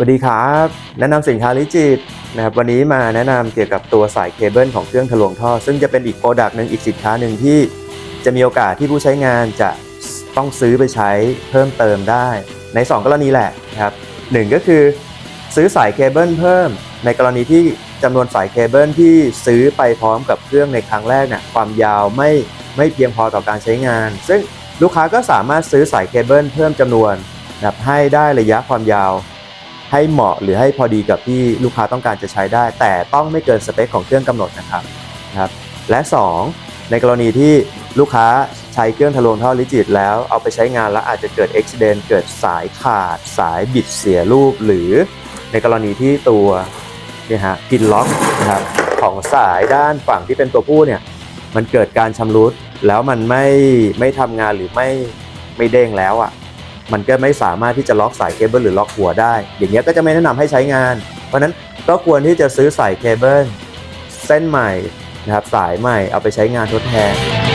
สวัสดีครับ แนะนำสินค้าลิจิตนะครับวันนี้มาแนะนำเกี่ยวกับตัวสายเคเบิลของเครื่องทะลวงท่อ ซึ่งจะเป็นอีกโปรดักต์หนึ่งอีกสินค้าหนึ่งที่จะมีโอกาสที่ผู้ใช้งานจะต้องซื้อไปใช้เพิ่มเติมได้ ใน 2 กรณีแหละนะครับหนึ่งก็คือ ซื้อสายเคเบิลเพิ่ม ในกรณีที่จำนวนสายเคเบิลที่ซื้อไปพร้อมกับเครื่องในครั้งแรกเนี่ยความยาวไม่ไม่เพียงพอต่อการใช้งาน ซึ่งลูกค้าก็สามารถซื้อสายเคเบิลเพิ่มจำนวนนะให้ได้ระยะความยาว ให้เหมาะหรือให้พอดีกับที่ลูกค้าต้องการจะใช้ได้ แต่ต้องไม่เกินสเปคของเครื่องกำหนดนะครับนะครับ และ 2 ในกรณีที่ลูกค้าใช้เครื่องทะลวงท่อลิจิต แล้วเอาไปใช้งานแล้วอาจจะเกิดอุบิเหตุเกิดสายขาด สายบิดเสียรูป หรือในกรณีที่ตัวนี่ฮะพินล็อกนะครับของสายด้านฝั่งที่เป็นตัวผู้เนี่ยมันเกิดการชำรุดแล้วมันไม่ไม่ทำงานหรือไม่ไม่เด้งแล้วอะ มันก็ไม่สามารถที่จะล็อกสายเคเบิลหรือล็อกหัวได้ อย่างเงี้ยก็จะไม่แนะนำให้ใช้งาน เพราะฉะนั้นก็ควรที่จะซื้อสายเคเบิลเส้นใหม่นะครับสายใหม่เอาไปใช้งานทดแทน